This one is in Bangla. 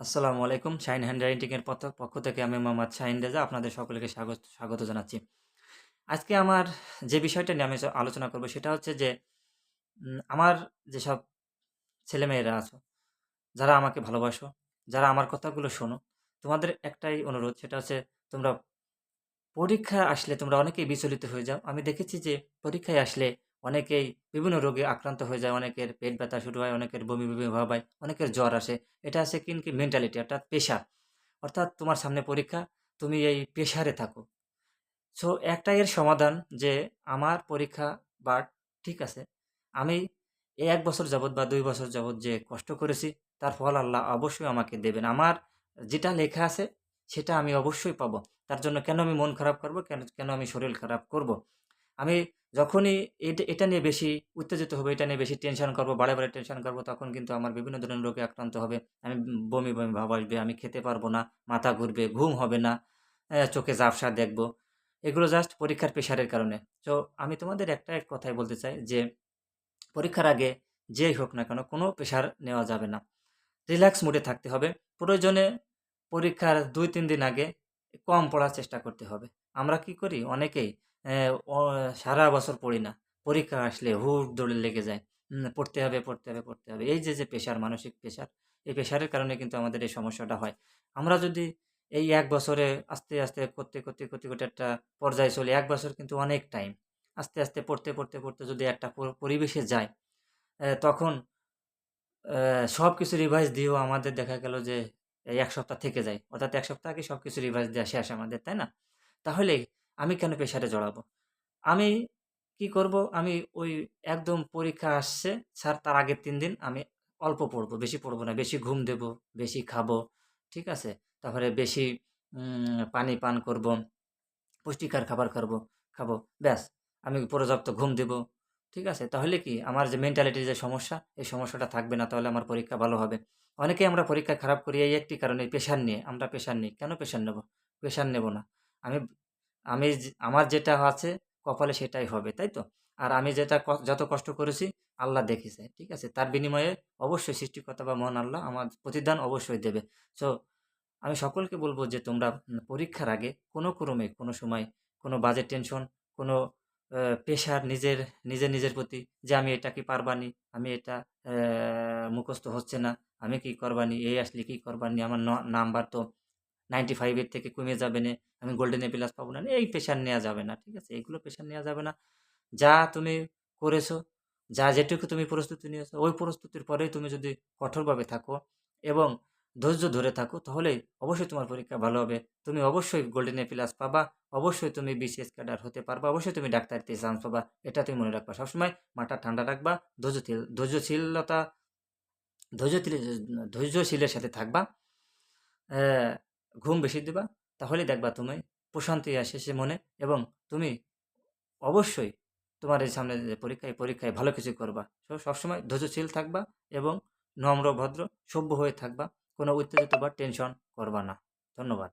আসসালামু আলাইকুম, শাইন হ্যান্ডরাইটিংয়ের পথ পক্ষ থেকে আমি মোহাম্মদ শাহিন রেজা আপনাদের সকলকে স্বাগত স্বাগত জানাচ্ছি। আজকে আমার যে বিষয়টা নিয়ে আমি আলোচনা করব সেটা হচ্ছে যে আমার যেসব ছেলেমেয়েরা আছো, যারা আমাকে ভালোবাসো, যারা আমার কথাগুলো শোনো, তোমাদের একটাই অনুরোধ, সেটা হচ্ছে তোমরা পরীক্ষা আসলে তোমরা অনেকেই বিচলিত হয়ে যাও। আমি দেখেছি যে পরীক্ষায় আসলে অনেকেই বিভিন্ন রোগে আক্রান্ত হয়ে যায়, অনেকের পেট ব্যথা শুরু হয়, অনেকের বমি বমি ভাব হয়, অনেকের জ্বর আসে। এটা আছে কিন্তু মেন্টালিটি অর্থাৎ পেশা অর্থাৎ তোমার সামনে পরীক্ষা, তুমি এই পেশারে থাকো। সো একটাই এর সমাধান যে আমার পরীক্ষা বা ঠিক আছে, আমি এই এক বছর যাবৎ বা দুই বছর যাবৎ যে কষ্ট করেছি, তার ফল আল্লাহ অবশ্যই আমাকে দেবেন। আমার যেটা লেখা আছে, সেটা আমি অবশ্যই পাবো। তার জন্য কেন আমি মন খারাপ করব? কেন কেন আমি শরীর খারাপ করব? আমি যখনই এটা এটা নিয়ে বেশি উত্তেজিত হবে, এটা নিয়ে বেশি টেনশন করব, বারে বারে টেনশন করব, তখন কিন্তু আমার বিভিন্ন ধরনের রোগে আক্রান্ত হবে। আমি বমি বমি ভাব আসবে, আমি খেতে পারব না, মাথা ঘুরবে, ঘুম হবে না চোখে ঝাপসা দেখব। এগুলো জাস্ট পরীক্ষার প্রেশারের কারণে। তো আমি তোমাদের একটা, এক কথাই বলতে চাই যে, পরীক্ষার আগে যেই হোক না কেন কোনো প্রেশার নেওয়া যাবে না। রিল্যাক্স মুডে থাকতে হবে। প্রয়োজনে পরীক্ষার দুই, তিন দিন আগে কম পড়ার চেষ্টা করতে হবে। আমরা কি করি? অনেকেই সারা বছর পড়ি না। পরীক্ষা আসলে হুড় দৌড়ে লেগে যায়। পড়তে হবে পড়তে হবে পড়তে হবে। এই যে যে পেশার মানসিক পেশার এই পেশারের কারণে কিন্তু আমাদের এই সমস্যাটা হয়। আমরা যদি এই এক বছরে আস্তে আস্তে করতে করতে করতে করতে একটা পর্যায়ে চলে, এক বছর কিন্তু অনেক টাইম আস্তে আস্তে পড়তে পড়তে পড়তে যদি একটা পরিবেশে যায় তখন সব কিছু রিভাইজ দিয়েও আমাদের দেখা গেল যে এক সপ্তাহ থেকে যায়। অর্থাৎ এক সপ্তাহ আগে সব কিছু রিভাইজ দেওয়া শেষ আমাদের, তাই না? তাহলে আমি কেন প্রেশারে জড়াবো? আমি কি করব? আমি ওই একদম পরীক্ষা আসছে, স্যার তার আগের তিন দিন আমি অল্প পড়ব, বেশি পড়ব না, বেশি ঘুম দেব, বেশি খাব, ঠিক আছে? তারপরে বেশি পানি পান করব, পুষ্টিকর খাবার খাব খাব, ব্যাস। আমি পর্যাপ্ত ঘুম দেব ঠিক আছে? তাহলে কি আমার যে মেন্টালিটির যে সমস্যা, এই সমস্যাটা থাকবে না, তাহলে আমার পরীক্ষা ভালো হবে। অনেকেই আমরা পরীক্ষা খারাপ করি এই একটি কারণে প্রেশার নিয়ে। আমরা প্রেশার নিই। কেন প্রেশার নেব? প্রেশার নেব না। আমি আমি আমার যেটা আছে, কপালে সেটাই হবে, তাই তো? আর আমি যেটা যত কষ্ট করেছি, আল্লাহ দেখেছে, ঠিক আছে? তার বিনিময়ে অবশ্যই সৃষ্টিকর্তা বা মহান আল্লাহ আমার প্রতিদান অবশ্যই দেবে। সো আমি সকলকে বলব যে তোমরা পরীক্ষার আগে কোনো ক্রমে, কোনো সময় কোনো বাজেট টেনশন কোনো প্রেশার নিজের নিজের নিজের প্রতি যে আমি এটা কি পারবানি, আমি এটা মুখস্থ হচ্ছে না, আমি কি করবানি, এই আসলে কি করবানি, আমার নাম্বার তো নাইনটি ফাইভের থেকে কমে যাবে না, আমি গোল্ডেন এ প্লাস পাবো না এই প্রেশার নেওয়া যাবে না, ঠিক আছে? এগুলো প্রেশার নেওয়া যাবে না। যা তুমি করেছ, যা যেটুকু তুমি প্রস্তুতি নিয়েছো, ওই প্রস্তুতির পরেই তুমি যদি কঠোরভাবে থাকো এবং ধৈর্য ধরে থাকো, তাহলে অবশ্যই তোমার পরীক্ষা ভালো হবে। তুমি অবশ্যই গোল্ডেন এ প্লাস পাবা, অবশ্যই তুমি বিসিএস ক্যাডার হতে পারবা, অবশ্যই তুমি ডাক্তারিতে চান্স পাবা, এটা তুমি মনে রাখবা। সবসময় মাথা ঠান্ডা রাখবা ধৈর্যশীল ধৈর্যশীলতা ধৈর্যশীল ধৈর্যশীলের সাথে থাকবা ঘুম বেশি দিবা, তাহলে দেখবা তুমি প্রশান্তি আসে সে মনে এবং তুমি অবশ্যই তোমার এই সামনে যে পরীক্ষায় পরীক্ষায় ভালো কিছু করবা। সবসময় ধৈর্যশীল থাকবা এবং নম্র, ভদ্র, সভ্য হয়ে থাকবা। কোনো উত্তেজিত বা টেনশন করবা না। ধন্যবাদ।